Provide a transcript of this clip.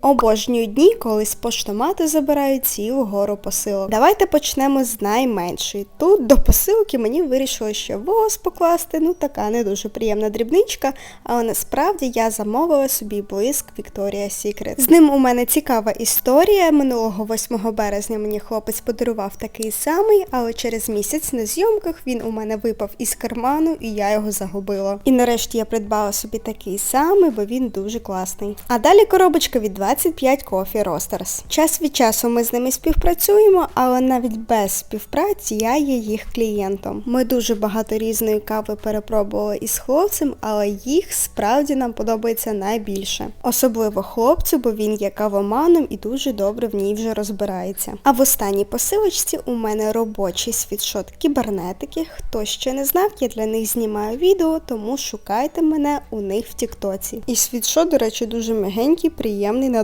Обожнюю дні, коли з поштомату забирають цілу гору посилок. Давайте почнемо з найменшої. Тут до посилки мені вирішили ще воз покласти, ну така не дуже приємна дрібничка, але насправді я замовила собі блиск Victoria's Secret. З ним у мене цікава історія. Минулого 8 березня мені хлопець подарував такий самий, але через місяць на зйомках він у мене випав із карману і я його загубила. І нарешті я придбала собі такий самий, бо він дуже класний. А далі коробочка від 25 Coffee Roasters. Час від часу ми з ними співпрацюємо, але навіть без співпраці я є їх клієнтом. Ми дуже багато різної кави перепробували із хлопцем, але їх справді нам подобається найбільше. Особливо хлопцю, бо він є кавоманом і дуже добре в ній вже розбирається. А в останній посилочці у мене робочий світшот кібернетики. Хто ще не знав, я для них знімаю відео, тому шукайте мене у них в Тіктоці. І світшот, до речі, дуже м'ягенький, приємний на